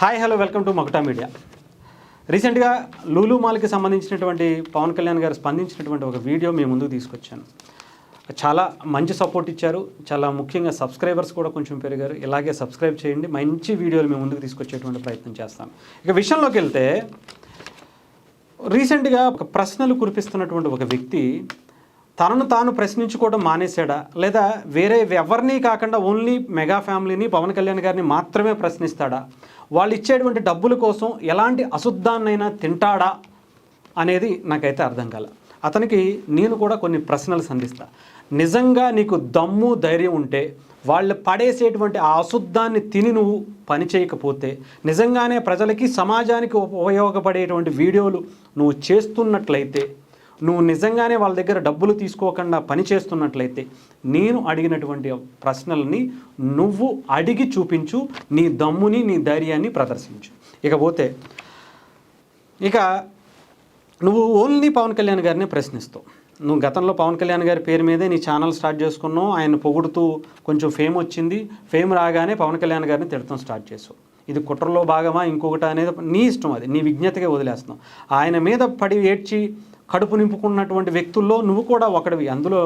Hi hello welcome to Makuta media రీసెంట్గా లూలు మాల్కి సంబంధించినటువంటి పవన్ కళ్యాణ్ గారు స్పందించినటువంటి ఒక వీడియో మీ ముందుకు తీసుకొచ్చాను. చాలా మంచి సపోర్ట్ ఇచ్చారు. చాలా ముఖ్యంగా సబ్స్క్రైబర్స్ కూడా కొంచెం పెరిగారు. ఇలాగే సబ్స్క్రైబ్ చేయండి. మంచి వీడియోలు మేము ముందుకు తీసుకొచ్చేటువంటి ప్రయత్నం చేస్తాం. ఇక విషయంలోకి వెళ్తే రీసెంట్గా ఒక ప్రశ్నలు కురిపిస్తున్నటువంటి ఒక వ్యక్తి తనను తాను ప్రశ్నించుకోవడం మానేశాడా? లేదా వేరే ఎవరిని కాకుండా ఓన్లీ మెగా ఫ్యామిలీని పవన్ కళ్యాణ్ గారిని మాత్రమే ప్రశ్నిస్తాడా? వాళ్ళు ఇచ్చేటువంటి డబ్బుల కోసం ఎలాంటి అశుద్ధాన్నైనా తింటాడా? అనేది నాకైతే అర్థం కాల. అతనికి నేను కూడా కొన్ని ప్రశ్నలు సంధిస్తా. నిజంగా నీకు దమ్ము ధైర్యం ఉంటే వాళ్ళు పడేసేటువంటి ఆ అశుద్ధాన్ని తిని నువ్వు పని చేయకపోతే నిజంగానే ప్రజలకి సమాజానికి ఉపయోగపడేటువంటి వీడియోలు నువ్వు చేస్తున్నట్లయితే నువ్వు నిజంగానే వాళ్ళ దగ్గర డబ్బులు తీసుకోకుండా పని చేస్తున్నట్లయితే నేను అడిగినటువంటి ప్రశ్నల్ని నువ్వు అడిగి చూపించు నీ దమ్ముని నీ ధైర్యాన్ని ప్రదర్శించు. ఇకపోతే ఇక నువ్వు ఓన్లీ పవన్ కళ్యాణ్ గారిని ప్రశ్నిస్తావు. నువ్వు గతంలో పవన్ కళ్యాణ్ గారి పేరు మీదే నీ ఛానల్ స్టార్ట్ చేసుకున్నావు ఆయన పొగుడుతూ కొంచెం ఫేమ్ వచ్చింది ఫేమ్ రాగానే పవన్ కళ్యాణ్ గారిని తిడతాం స్టార్ట్ చేసావు. ఇది కుట్రలో భాగమా ఇంకొకటి అనేది నీ ఇష్టం అది నీ విజ్ఞతగా వదిలేస్తున్నావు. ఆయన మీద పడి ఏడ్చి కడుపు నింపుకున్నటువంటి వ్యక్తుల్లో నువ్వు కూడా ఒకడివి. అందులో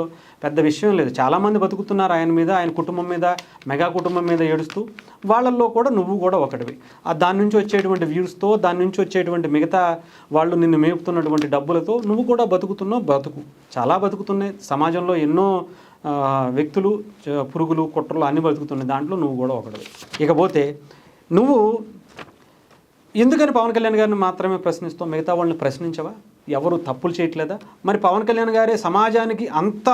పెద్ద విషయం లేదు. చాలామంది బతుకుతున్నారు ఆయన మీద ఆయన కుటుంబం మీద మెగా కుటుంబం మీద ఏడుస్తూ. వాళ్ళల్లో కూడా నువ్వు కూడా ఒకటివి ఆ దాని నుంచి వచ్చేటువంటి వ్యూస్తో దాని నుంచి వచ్చేటువంటి మిగతా వాళ్ళు నిన్ను మేపుతున్నటువంటి డబ్బులతో నువ్వు కూడా బతుకుతున్నావు బతుకు. చాలా బతుకుతున్నాయి. సమాజంలో ఎన్నో వ్యక్తులు పురుగులు కుట్రలు అన్నీ బతుకుతున్నాయి. దాంట్లో నువ్వు కూడా ఒకటివి ఇకపోతే నువ్వు ఎందుకని పవన్ కళ్యాణ్ గారిని మాత్రమే ప్రశ్నిస్తావు? మిగతా వాళ్ళని ప్రశ్నించవా? ఎవరు తప్పులు చేయట్లేదా? మరి పవన్ కళ్యాణ్ గారే సమాజానికి అంత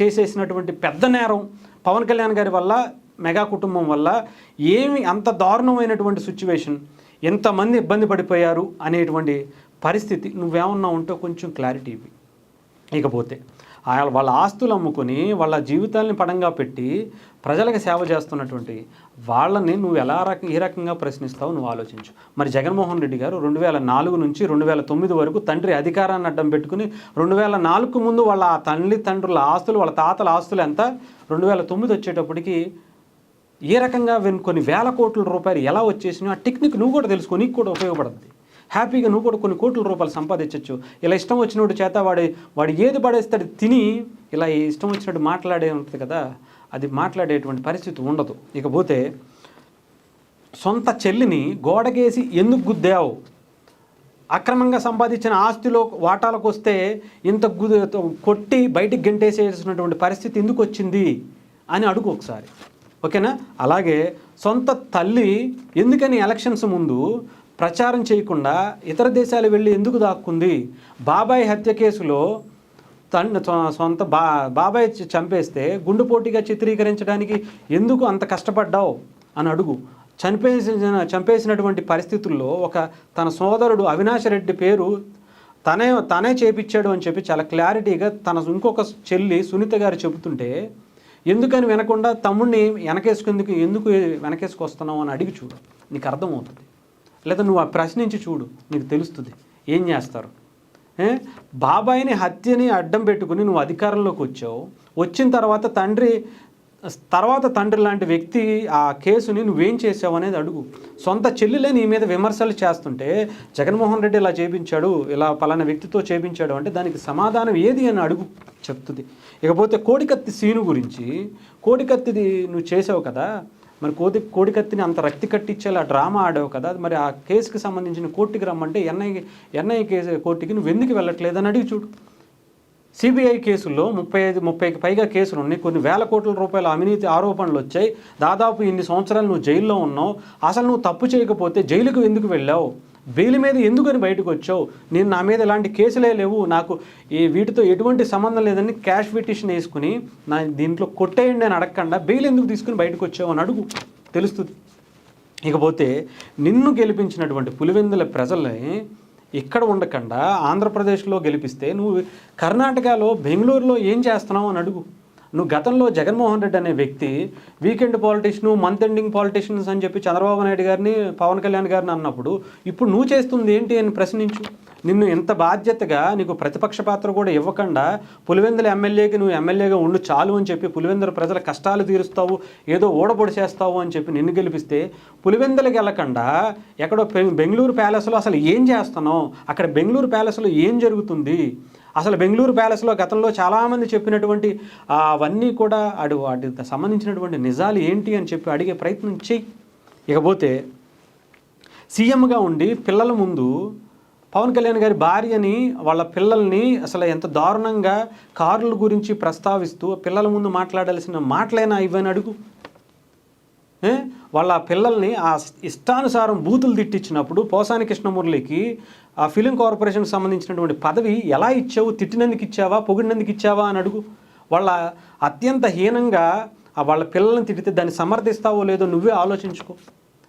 చేసేసినటువంటి పెద్ద నేరం పవన్ కళ్యాణ్ గారి వల్ల మెగా కుటుంబం వల్ల ఏమి అంత దారుణమైనటువంటి సిచ్యువేషన్ ఎంతమంది ఇబ్బంది పడిపోయారు అనేటువంటి పరిస్థితి నువ్వేమన్నా ఉంటే కొంచెం క్లారిటీ ఇవి ఇకపోతే ఆయన వాళ్ళ ఆస్తులు అమ్ముకొని వాళ్ళ జీవితాల్ని పడంగా పెట్టి ప్రజలకు సేవ చేస్తున్నటువంటి వాళ్ళని నువ్వు ఎలా రకం ఏ రకంగా ప్రశ్నిస్తావు నువ్వు ఆలోచించు. మరి జగన్మోహన్ రెడ్డి గారు రెండు వేల నాలుగు నుంచి రెండు వేల తొమ్మిది వరకు తండ్రి అధికారాన్ని అడ్డం పెట్టుకుని రెండు వేల నాలుగు ముందు వాళ్ళ ఆ తల్లి తండ్రుల ఆస్తులు వాళ్ళ తాతల ఆస్తులు ఎంత? రెండు వేల తొమ్మిది వచ్చేటప్పటికి ఏ రకంగా వెన్ కొన్ని వేల కోట్ల రూపాయలు ఎలా వచ్చేసినా ఆ టెక్నిక్ నువ్వు కూడా తెలుసుకో నీకు కూడా ఉపయోగపడుతుంది హ్యాపీగా నువ్వు కూడా కొన్ని కోట్ల రూపాయలు సంపాదించవచ్చు ఇలా ఇష్టం వచ్చినట్టు చేత వాడి వాడు ఏది పడేస్తాడు తిని ఇలా ఇష్టం వచ్చినట్టు మాట్లాడే ఉంటుంది కదా అది మాట్లాడేటువంటి పరిస్థితి ఉండదు. ఇకపోతే సొంత చెల్లిని గోడకేసి ఎందుకు గుద్దావు? అక్రమంగా సంపాదించిన ఆస్తిలో వాటాలకు వస్తే ఇంత గు కొట్టి బయటికి గెంటేసేసినటువంటి పరిస్థితి ఎందుకు వచ్చింది అని అడుగు ఒకసారి. ఓకేనా? అలాగే సొంత తల్లి ఎందుకని ఎలక్షన్స్ ముందు ప్రచారం చేయకుండా ఇతర దేశాలు వెళ్ళి ఎందుకు దాక్కుంది? బాబాయ్ హత్య కేసులో తన సొ- సొంత బా బాబాయ్ చంపేస్తే గుండుపోటీగా చిత్రీకరించడానికి ఎందుకు అంత కష్టపడ్డావు? అని అడుగు. చనిపేసిన చంపేసినటువంటి పరిస్థితుల్లో ఒక తన సోదరుడు అవినాష్ రెడ్డి పేరు తనే తనే చేపించాడు అని చెప్పి చాలా క్లారిటీగా తన ఇంకొక చెల్లి సునీత గారు చెబుతుంటే ఎందుకని వినకుండా తమ్ముడిని వెనకేసుకుందుకు ఎందుకు వెనకేసుకొస్తున్నావు అని అడిగి చూడు. నీకు అర్థమవుతుంది. లేదా నువ్వు ఆ ప్రశ్నించి చూడు. నీకు తెలుస్తుంది. ఏం చేస్తారు? బాబాయిని హత్యని అడ్డం పెట్టుకుని నువ్వు అధికారంలోకి వచ్చావు. వచ్చిన తర్వాత తండ్రి తర్వాత తండ్రి లాంటి వ్యక్తి ఆ కేసుని నువ్వేం చేసావు అనేది అడుగు. సొంత చెల్లెలే నీ మీద విమర్శలు చేస్తుంటే జగన్మోహన్ రెడ్డి ఇలా చేపించాడు ఇలా పలానా వ్యక్తితో చేపించాడు అంటే దానికి సమాధానం ఏది అని అడుగు చెప్తుంది. ఇకపోతే కోడికత్తి సీను గురించి కోడికత్తిది నువ్వు చేసావు కదా మరి కోడి కోడికత్తిని అంత రక్తి కట్టించేలా డ్రామా ఆడావు కదా? మరి ఆ కేసుకి సంబంధించిన కోర్టుకి రమ్మంటే ఎన్ఐ ఎన్ఐ కేసు కోర్టుకి నువ్వు ఎందుకు వెళ్ళట్లేదని అడిగి చూడు. సిబిఐ కేసుల్లో ముప్పై ఐదు ముప్పైకి పైగా కేసులు ఉన్నాయి. కొన్ని వేల కోట్ల రూపాయల అవినీతి ఆరోపణలు వచ్చాయి. దాదాపు ఇన్ని సంవత్సరాలు నువ్వు జైల్లో ఉన్నావు. అసలు నువ్వు తప్పు చేయకపోతే జైలుకు ఎందుకు వెళ్ళావు? బెయిల్ మీద ఎందుకని బయటకు వచ్చావు? నేను నా మీద ఎలాంటి కేసులే లేవు. నాకు ఈ వీటితో ఎటువంటి సంబంధం లేదని క్యాష్ పిటిషన్ వేసుకుని నా దీంట్లో కొట్టేయండి అని అడగకుండా బెయిల్ ఎందుకు తీసుకుని బయటకు వచ్చావు అని అడుగు. తెలుస్తుంది. ఇకపోతే నిన్ను గెలిపించినటువంటి పులివెందుల ప్రజల్ని ఇక్కడ ఉండకుండా ఆంధ్రప్రదేశ్లో గెలిపిస్తే నువ్వు కర్ణాటకలో బెంగళూరులో ఏం చేస్తున్నావు అని అడుగు. నువ్వు గతంలో జగన్మోహన్ రెడ్డి అనే వ్యక్తి weekend politician month ending politicians అని చెప్పి చంద్రబాబు నాయుడు గారిని పవన్ కళ్యాణ్ గారిని అన్నప్పుడు ఇప్పుడు నువ్వు చేస్తుంది ఏంటి అని ప్రశ్నించు. నిన్ను ఇంత బాధ్యతగా నీకు ప్రతిపక్ష పాత్ర కూడా ఇవ్వకుండా పులివెందుల ఎమ్మెల్యేకి నువ్వు ఎమ్మెల్యేగా ఉండు చాలు అని చెప్పి పులివెందుల ప్రజల కష్టాలు తీరుస్తావు ఏదో ఓడబొడి చేస్తావు అని చెప్పి నిన్ను గెలిపిస్తే పులివెందులకు వెళ్ళకుండా ఎక్కడో బెంగళూరు ప్యాలెస్లో అసలు ఏం చేస్తున్నావు? అక్కడ బెంగళూరు ప్యాలెస్లో ఏం జరుగుతుంది? అసలు బెంగళూరు ప్యాలెస్లో గతంలో చాలామంది చెప్పినటువంటి అవన్నీ కూడా అడు వాటికి సంబంధించినటువంటి నిజాలు ఏంటి? అని చెప్పి అడిగే ప్రయత్నం చెయ్యి ఇకపోతే సీఎంగా ఉండి పిల్లల ముందు పవన్ కళ్యాణ్ గారి భార్యని వాళ్ళ పిల్లల్ని అసలు ఎంత దారుణంగా కార్ల గురించి ప్రస్తావిస్తూ పిల్లల ముందు మాట్లాడాల్సిన మాటలైనా ఇవని అడుగు. వాళ్ళ పిల్లల్ని ఆ ఇష్టానుసారం బూతులు తిట్టించినప్పుడు పోసాని కృష్ణమురళికి ఆ ఫిలిం కార్పొరేషన్కి సంబంధించినటువంటి పదవి ఎలా ఇచ్చావు? తిట్టినందుకు ఇచ్చావా? పొగిడినందుకు ఇచ్చావా? అని అడుగు. వాళ్ళ అత్యంత హీనంగా ఆ వాళ్ళ పిల్లల్ని తిడితే దాన్ని సమర్థిస్తావో లేదో నువ్వే ఆలోచించుకో.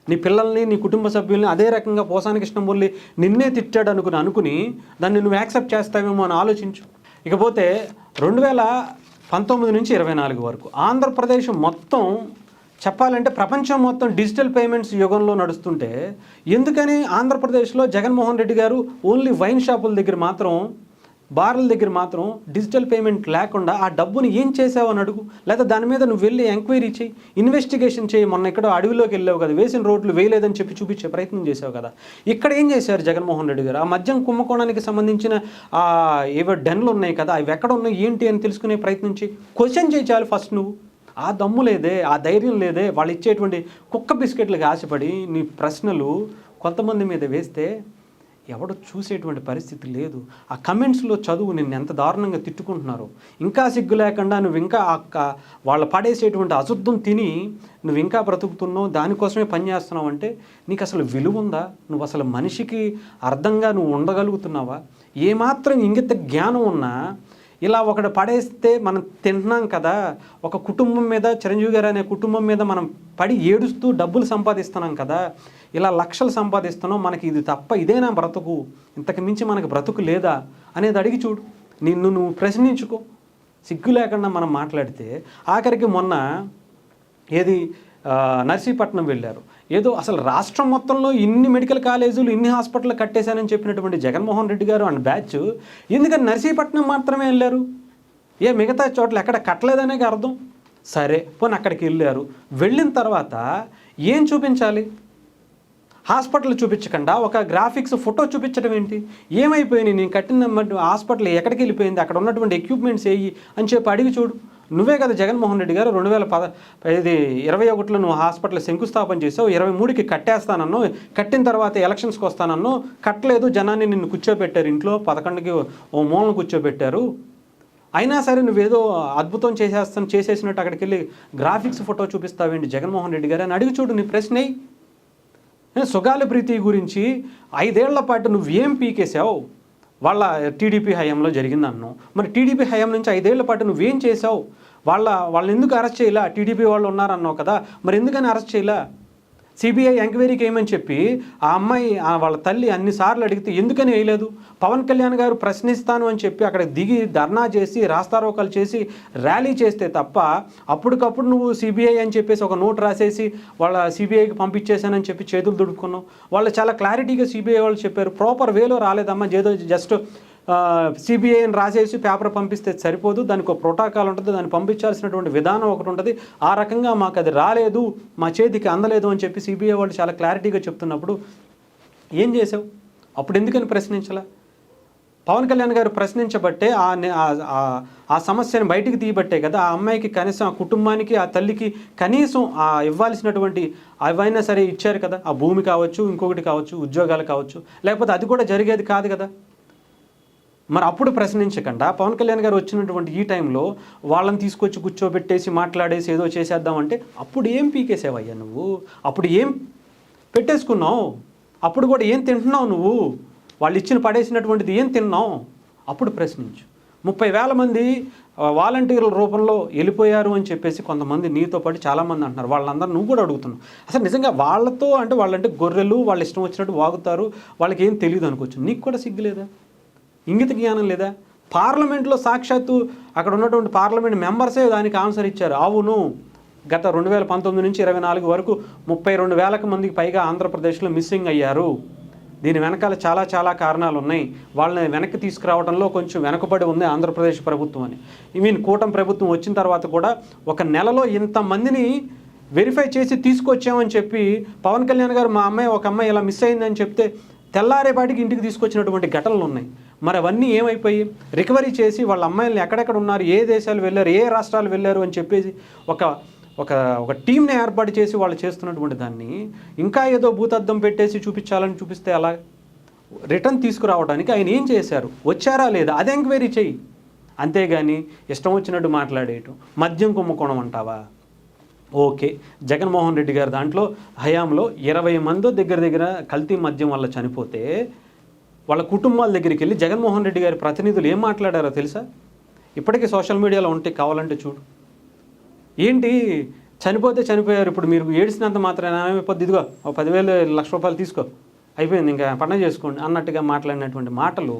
నీ పిల్లల్ని నీ కుటుంబ సభ్యుల్ని అదే రకంగా పోసాని కృష్ణమురళి నిన్నే తిట్టాడు అనుకుని అనుకుని దాన్ని నువ్వు యాక్సెప్ట్ చేస్తావేమో అని ఆలోచించు. ఇకపోతే రెండు వేల పంతొమ్మిది నుంచి ఇరవై నాలుగు వరకు ఆంధ్రప్రదేశ్ మొత్తం చెప్పాలంటే ప్రపంచం మొత్తం డిజిటల్ పేమెంట్స్ యుగంలో నడుస్తుంటే ఎందుకని ఆంధ్రప్రదేశ్లో జగన్మోహన్ రెడ్డి గారు ఓన్లీ వైన్ షాపుల దగ్గర మాత్రం బార్ల దగ్గర మాత్రం డిజిటల్ పేమెంట్ లేకుండా ఆ డబ్బుని ఏం చేసావు అని అడుగు. లేదా దాని మీద నువ్వు వెళ్ళి ఎంక్వైరీ చేయి. ఇన్వెస్టిగేషన్ చేయి. మొన్న ఇక్కడ అడవిలోకి వెళ్ళావు కదా. వేసిన రోడ్లు వేయలేదని చెప్పి చూపించే ప్రయత్నం చేసావు కదా. ఇక్కడ ఏం చేశారు జగన్మోహన్ రెడ్డి గారు? ఆ మద్యం కుంభకోణానికి సంబంధించిన ఆ ఏవో డెన్లు ఉన్నాయి కదా. అవి ఎక్కడ ఉన్నాయి? ఏంటి అని తెలుసుకునే ప్రయత్నం చేయి. క్వశ్చన్ చేయి చాలు ఫస్ట్ నువ్వు. ఆ దమ్ము లేదే ఆ ధైర్యం లేదే వాళ్ళు ఇచ్చేటువంటి కుక్క బిస్కెట్లకు ఆశపడి నీ ప్రశ్నలు కొంతమంది మీద వేస్తే ఎవడు చూసేటువంటి పరిస్థితి లేదు. ఆ కమెంట్స్లో చదువు నిన్ను ఎంత దారుణంగా తిట్టుకుంటున్నారు. ఇంకా సిగ్గు లేకుండా నువ్వు ఇంకా ఆ వాళ్ళు పడేసేటువంటి అశుద్ధం తిని నువ్వు ఇంకా బ్రతుకుతున్నావు దానికోసమే పనిచేస్తున్నావు అంటే నీకు అసలు విలువ ఉందా? నువ్వు అసలు మనిషికి అర్థంగా నువ్వు ఉండగలుగుతున్నావా? ఏమాత్రం ఇంగిత జ్ఞానం ఉన్నా ఇలా ఒకటి పడేస్తే మనం తింటున్నాం కదా ఒక కుటుంబం మీద చిరంజీవి గారు అనే కుటుంబం మీద మనం పడి ఏడుస్తూ డబ్బులు సంపాదిస్తున్నాం కదా ఇలా లక్షలు సంపాదిస్తున్నాం మనకి ఇది తప్ప ఇదేనా బ్రతుకు? ఇంతకు మించి మనకి బ్రతుకు లేదా అనేది అడిగి చూడు. నిన్ను నువ్వు ప్రశ్నించుకో. సిగ్గు లేకుండా మనం మాట్లాడితే ఆఖరికి మొన్న ఏది నర్సీపట్నం వెళ్ళారు. ఏదో అసలు రాష్ట్రం మొత్తంలో ఇన్ని మెడికల్ కాలేజీలు ఇన్ని హాస్పిటల్ కట్టేశానని చెప్పినటువంటి జగన్మోహన్ రెడ్డి గారు అండ్ బ్యాచ్ ఎందుకని నర్సీపట్నం మాత్రమే వెళ్ళారు? ఏ మిగతా చోట్ల ఎక్కడ కట్టలేదనే అర్థం? సరే పోనీ అక్కడికి వెళ్ళారు. వెళ్ళిన తర్వాత ఏం చూపించాలి? హాస్పిటల్ చూపించకుండా ఒక గ్రాఫిక్స్ ఫోటో చూపించడం ఏంటి? ఏమైపోయినాయి? నేను కట్టిన హాస్పిటల్ ఎక్కడికి వెళ్ళిపోయింది? అక్కడ ఉన్నటువంటి ఎక్విప్మెంట్స్ ఏవి అని చెప్పి అడిగి చూడు. నువ్వే కదా జగన్మోహన్ రెడ్డి గారు రెండు వేల పద ఇది ఇరవై ఒకటిలో నువ్వు హాస్పిటల్ శంకుస్థాపన చేసావు ఇరవై మూడుకి కట్టేస్తానన్ను కట్టిన తర్వాత ఎలక్షన్స్కి వస్తానన్ను కట్టలేదు జనాన్ని నిన్ను కూర్చోబెట్టారు ఇంట్లో పదకొండుకి ఓ మూలను కూర్చోబెట్టారు. అయినా సరే నువ్వేదో అద్భుతం చేసేస్తాను చేసేసినట్టు అక్కడికి వెళ్ళి గ్రాఫిక్స్ ఫోటో చూపిస్తావేంటి జగన్మోహన్ రెడ్డి గారు అని అడిగి చూడు నీ ప్రశ్న సుగాల ప్రీతి గురించి ఐదేళ్ళ పాటు నువ్వేం పీకేశావు? వాళ్ళ టీడీపీ హయాంలో జరిగింది అన్నాం మరి టీడీపీ హయాం నుంచి ఐదేళ్ళ పాటు నువ్వేం చేసావు వాళ్ళ వాళ్ళని ఎందుకు అరెస్ట్ చేయాలా? టీడీపీ వాళ్ళు ఉన్నారన్నావు కదా. మరి ఎందుకని అరెస్ట్ చేయాలా? సిబిఐ ఎంక్వైరీకి ఏమని చెప్పి ఆ అమ్మాయి వాళ్ళ తల్లి అన్నిసార్లు అడిగితే ఎందుకని వేయలేదు? పవన్ కళ్యాణ్ గారు ప్రశ్నిస్తాను అని చెప్పి అక్కడ దిగి ధర్నా చేసి రాస్తారోకాలు చేసి ర్యాలీ చేస్తే తప్ప అప్పటికప్పుడు నువ్వు సిబిఐ అని చెప్పేసి ఒక నోట్ రాసేసి వాళ్ళ సిబిఐకి పంపించేశానని చెప్పి చేతులు దుడుకున్నావు వాళ్ళు చాలా క్లారిటీగా సిబిఐ వాళ్ళు చెప్పారు. ప్రాపర్ వేలో రాలేదమ్మా ఏదో జస్ట్ సిబిఐని రాసేసి పేపర్ పంపిస్తే సరిపోదు దానికి ఒక ప్రోటోకాల్ ఉంటుంది దాన్ని పంపించాల్సినటువంటి విధానం ఒకటి ఉంటుంది. ఆ రకంగా మాకు అది రాలేదు మా చేతికి అందలేదు అని చెప్పి సిబిఐ వాళ్ళు చాలా క్లారిటీగా చెప్తున్నప్పుడు ఏం చేసావు? అప్పుడు ఎందుకని ప్రశ్నించలే? పవన్ కళ్యాణ్ గారు ప్రశ్నించబట్టే ఆ ఆ- ఆ సమస్యను బయటికి తీయబట్టే కదా ఆ అమ్మాయికి కనీసం ఆ కుటుంబానికి ఆ తల్లికి కనీసం ఆ ఇవ్వాల్సినటువంటి అవైనా సరే ఇచ్చారు కదా. ఆ భూమి కావచ్చు ఇంకొకటి కావచ్చు ఉద్యోగాలు కావచ్చు. లేకపోతే అది కూడా జరిగేది కాదు కదా. మరి అప్పుడు ప్రశ్నించకుండా పవన్ కళ్యాణ్ గారు వచ్చినటువంటి ఈ టైంలో వాళ్ళని తీసుకొచ్చి కూర్చోబెట్టేసి మాట్లాడేసి ఏదో చేసేద్దామంటే అప్పుడు ఏం పీకేసేవయ్యా నువ్వు? అప్పుడు ఏం పెట్టేసుకున్నావు? అప్పుడు కూడా ఏం తింటున్నావు నువ్వు? వాళ్ళు ఇచ్చిన పడేసినటువంటిది ఏం తిన్నావు? అప్పుడు ప్రశ్నించు. ముప్పై వేల మంది వాలంటీర్ల రూపంలో వెళ్ళిపోయారు అని చెప్పేసి కొంతమంది నీతో పాటు చాలామంది అంటున్నారు. వాళ్ళందరూ నువ్వు కూడా అడుగుతున్నావు. అసలు నిజంగా వాళ్ళతో అంటే వాళ్ళంటే గొర్రెలు వాళ్ళ ఇష్టం వచ్చినట్టు వాగుతారు వాళ్ళకి ఏం తెలియదు అనుకోవచ్చు. నీకు కూడా సిగ్గులేదా? ఇంగిత జ్ఞానం లేదా? పార్లమెంట్లో సాక్షాత్తు అక్కడ ఉన్నటువంటి పార్లమెంట్ మెంబర్సే దానికి ఆన్సర్ ఇచ్చారు. అవును. గత రెండు వేల పంతొమ్మిది నుంచి ఇరవై నాలుగు వరకు ముప్పై రెండు వేలకు మందికి పైగా ఆంధ్రప్రదేశ్లో మిస్సింగ్ అయ్యారు. దీని వెనకాల చాలా చాలా కారణాలు ఉన్నాయి. వాళ్ళని వెనక్కి తీసుకురావడంలో కొంచెం వెనకబడి ఉంది ఆంధ్రప్రదేశ్ ప్రభుత్వం అని. ఈవెన్ కూటమి ప్రభుత్వం వచ్చిన తర్వాత కూడా ఒక నెలలో ఇంతమందిని వెరిఫై చేసి తీసుకొచ్చామని చెప్పి పవన్ కళ్యాణ్ గారు మా అమ్మాయి ఒక అమ్మాయి ఇలా మిస్ అయిందని చెప్తే తెల్లారేపాటికి ఇంటికి తీసుకొచ్చినటువంటి ఘటనలు ఉన్నాయి. మరి అవన్నీ ఏమైపోయి? రికవరీ చేసి వాళ్ళ అమ్మాయిలను ఎక్కడెక్కడ ఉన్నారు? ఏ దేశాలు వెళ్ళారు? ఏ రాష్ట్రాలు వెళ్ళారు? అని చెప్పేసి ఒక ఒక ఒక టీంని ఏర్పాటు చేసి వాళ్ళు చేస్తున్నటువంటి దాన్ని ఇంకా ఏదో భూతద్దం పెట్టేసి చూపించాలని చూపిస్తే అలా రిటర్న్ తీసుకురావడానికి ఆయన ఏం చేశారు? వచ్చారా లేదా? అది ఎంక్వైరీ చెయ్యి అంతేగాని ఇష్టం వచ్చినట్టు మాట్లాడేయటం. మద్యం కుంభకోణం అంటావా? ఓకే. జగన్మోహన్ రెడ్డి గారు దాంట్లో హయాంలో ఇరవై మంది దగ్గర దగ్గర కల్తీ మద్యం వల్ల చనిపోతే వాళ్ళ కుటుంబాల దగ్గరికి వెళ్ళి జగన్మోహన్ రెడ్డి గారి ప్రతినిధులు ఏం మాట్లాడారో తెలుసా? ఇప్పటికీ సోషల్ మీడియాలో ఉంటే కావాలంటే చూడు. ఏంటి? చనిపోతే చనిపోయారు ఇప్పుడు మీరు ఏడ్చినంత మాత్రమే ఏమైపోద్ది ఇదిగో ఒక పదివేలు లక్ష రూపాయలు తీసుకో. అయిపోయింది ఇంకా పండగ చేసుకోండి అన్నట్టుగా మాట్లాడినటువంటి మాటలు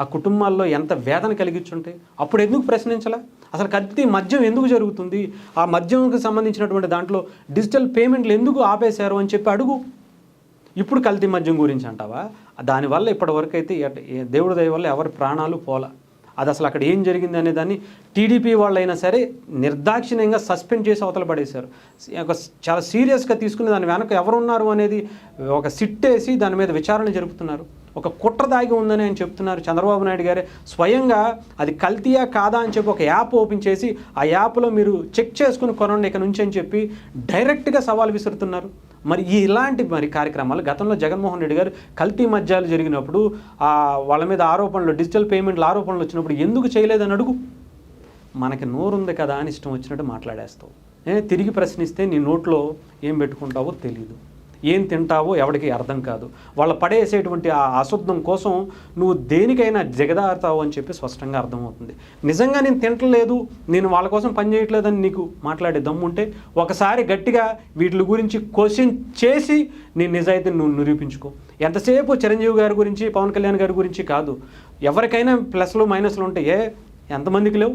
ఆ కుటుంబాల్లో ఎంత వేదన కలిగించుంటాయి అప్పుడు ఎందుకు ప్రశ్నించాలా? అసలు కల్తీ మద్యం ఎందుకు జరుగుతుంది? ఆ మద్యంకి సంబంధించినటువంటి దాంట్లో డిజిటల్ పేమెంట్లు ఎందుకు ఆపేశారు అని చెప్పి అడుగు. ఇప్పుడు కల్తీ మద్యం గురించి అంటావా? దానివల్ల ఇప్పటివరకు అయితే దేవుడి దయ వల్ల ఎవరి ప్రాణాలు పోలా. అది అసలు అక్కడ ఏం జరిగింది అనే దాన్ని టీడీపీ వాళ్ళైనా సరే నిర్దాక్షిణ్యంగా సస్పెండ్ చేసి అవతల పడేశారు. ఒక చాలా సీరియస్గా తీసుకుని దాని వెనక ఎవరున్నారు అనేది ఒక సిట్ వేసి దాని మీద విచారణ జరుపుతున్నారు. ఒక కుట్ర దాగి ఉందని ఆయన చెప్తున్నారు. చంద్రబాబు నాయుడు గారే స్వయంగా అది కల్తీయా కాదా అని చెప్పి ఒక యాప్ ఓపెన్ చేసి ఆ యాప్లో మీరు చెక్ చేసుకుని కొనండి ఇక నుంచి అని చెప్పి డైరెక్ట్గా సవాల్ విసురుతున్నారు. మరి ఇలాంటి మరి కార్యక్రమాలు గతంలో జగన్మోహన్ రెడ్డి గారు కల్తీ మద్యాలు జరిగినప్పుడు వాళ్ళ మీద ఆరోపణలు డిజిటల్ పేమెంట్ల ఆరోపణలు వచ్చినప్పుడు ఎందుకు చేయలేదని అడుగు. మనకి నోరుంది కదా అని ఇష్టం వచ్చినట్టు మాట్లాడేస్తావు. తిరిగి ప్రశ్నిస్తే నీ నోట్లో ఏం పెట్టుకుంటావో తెలియదు ఏం తింటావో ఎవరికి అర్థం కాదు. వాళ్ళ పడేసేటువంటి ఆ అశుద్ధం కోసం నువ్వు దేనికైనా జిగదారుతావు అని చెప్పి స్పష్టంగా అర్థమవుతుంది. నిజంగా నేను తింటలేదు నేను వాళ్ళ కోసం పని చేయట్లేదని నీకు మాట్లాడే దమ్ముంటే ఒకసారి గట్టిగా వీటి గురించి క్వశ్చన్ చేసి నీ నిజాయితీని నువ్వు నిరూపించుకో. ఎంతసేపు చిరంజీవి గారి గురించి పవన్ కళ్యాణ్ గారి గురించి కాదు. ఎవరికైనా ప్లస్లు మైనస్లు ఉంటే ఏ ఎంతమందికి లేవు?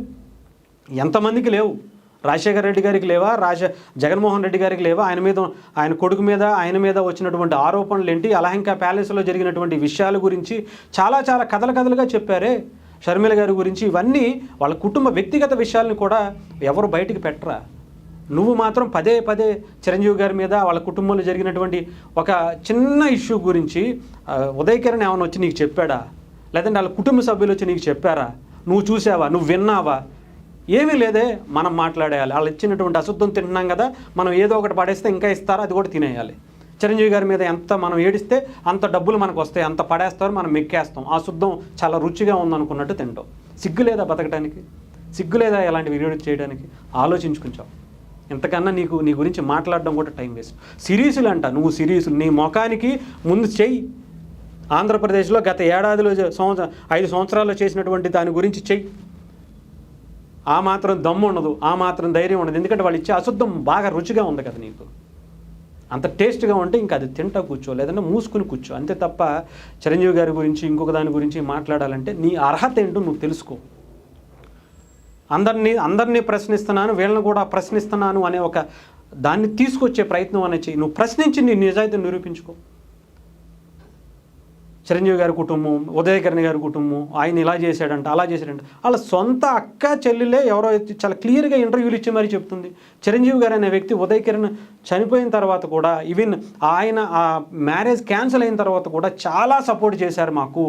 ఎంతమందికి లేవు? రాజశేఖర రెడ్డి గారికి లేవా? రాజ జగన్మోహన్ రెడ్డి గారికి లేవా? ఆయన మీద ఆయన కొడుకు మీద ఆయన మీద వచ్చినటువంటి ఆరోపణలు ఏంటి? అలహంక ప్యాలెస్లో జరిగినటువంటి విషయాల గురించి చాలా చాలా కథలు కథలుగా చెప్పారే షర్మిల గారి గురించి. ఇవన్నీ వాళ్ళ కుటుంబ వ్యక్తిగత విషయాలను కూడా ఎవరు బయటికి పెట్టరా? నువ్వు మాత్రం పదే పదే చిరంజీవి గారి మీద వాళ్ళ కుటుంబంలో జరిగినటువంటి ఒక చిన్న ఇష్యూ గురించి ఉదయకిరణ్ ఏమైనా వచ్చి నీకు చెప్పాడా? లేదంటే వాళ్ళ కుటుంబ సభ్యులు వచ్చి నీకు చెప్పారా? నువ్వు చూసావా? నువ్వు విన్నావా? ఏమీ లేదే మనం మాట్లాడేయాలి. వాళ్ళు ఇచ్చినటువంటి అశుద్ధం తింటున్నాం కదా మనం ఏదో ఒకటి పడేస్తే ఇంకా ఇస్తారో? అది కూడా తినేయాలి. చిరంజీవి గారి మీద ఎంత మనం ఏడిస్తే అంత డబ్బులు మనకు వస్తాయి అంత పడేస్తారు మనం మెక్కేస్తాం. ఆ శుద్ధం చాలా రుచిగా ఉందనుకున్నట్టు తింటాం. సిగ్గు లేదా బతకడానికి సిగ్గు లేదా ఇలాంటి వీడియో చేయడానికి? ఆలోచించుకుంటాం. ఇంతకన్నా నీకు నీ గురించి మాట్లాడడం కూడా టైం వేస్ట్. సిరీసులు అంట. నువ్వు సిరీసులు నీ ముఖానికి ముందు చెయ్యి. ఆంధ్రప్రదేశ్లో గత ఏడాదిలో సంవత్సరం ఐదు సంవత్సరాల్లో చేసినటువంటి దాని గురించి చెయ్యి. ఆ మాత్రం దమ్ము ఉండదు ఆ మాత్రం ధైర్యం ఉండదు. ఎందుకంటే వాళ్ళు ఇచ్చే అశుద్ధం బాగా రుచిగా ఉంది కదా నీకు. అంత టేస్ట్గా ఉంటే ఇంకా అది తింటా కూర్చో లేదంటే మూసుకుని కూర్చో. అంతే తప్ప చిరంజీవి గారి గురించి ఇంకొక దాని గురించి మాట్లాడాలంటే నీ అర్హత ఏంటో నువ్వు తెలుసుకో. అందరినీ అందరినీ ప్రశ్నిస్తున్నాను వీళ్ళని కూడా ప్రశ్నిస్తున్నాను అనే ఒక దాన్ని తీసుకొచ్చే ప్రయత్నం అనేది చెయ్యి. నువ్వు ప్రశ్నించి నీ నిజాయితీని నిరూపించుకో. చిరంజీవి గారి కుటుంబం ఉదయకరణి గారి కుటుంబం ఆయన ఇలా చేశాడంట అలా చేశాడంట. వాళ్ళ సొంత అక్క చెల్లెలే ఎవరో చాలా క్లియర్గా ఇంటర్వ్యూలు ఇచ్చి మరీ చెప్తుంది. చిరంజీవి గారు అనే వ్యక్తి ఉదయకిరణ్ చనిపోయిన తర్వాత కూడా ఈవెన్ ఆయన ఆ మ్యారేజ్ క్యాన్సిల్ అయిన తర్వాత కూడా చాలా సపోర్ట్ చేశారు మాకు.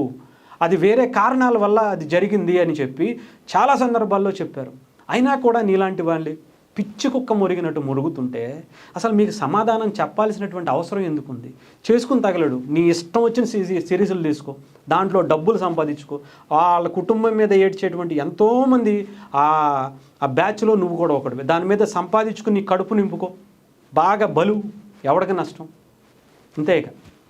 అది వేరే కారణాల వల్ల అది జరిగింది అని చెప్పి చాలా సందర్భాల్లో చెప్పారు. అయినా కూడా నీలాంటి వాళ్ళే. పిచ్చి కుక్క మురిగినట్టు మురుగుతుంటే అసలు మీకు సమాధానం చెప్పాల్సినటువంటి అవసరం ఎందుకుంది? చేసుకుని తగలడు. నీ ఇష్టం వచ్చిన సిరీ సిరీస్లు తీసుకో. దాంట్లో డబ్బులు సంపాదించుకో. వాళ్ళ కుటుంబం మీద ఏడ్చేటువంటి ఎంతోమంది ఆ ఆ బ్యాచ్లో నువ్వు కూడా ఒకటి దాని మీద సంపాదించుకుని నీ కడుపు నింపుకో. బాగా బలు. ఎవడికి నష్టం? అంతే ఇక.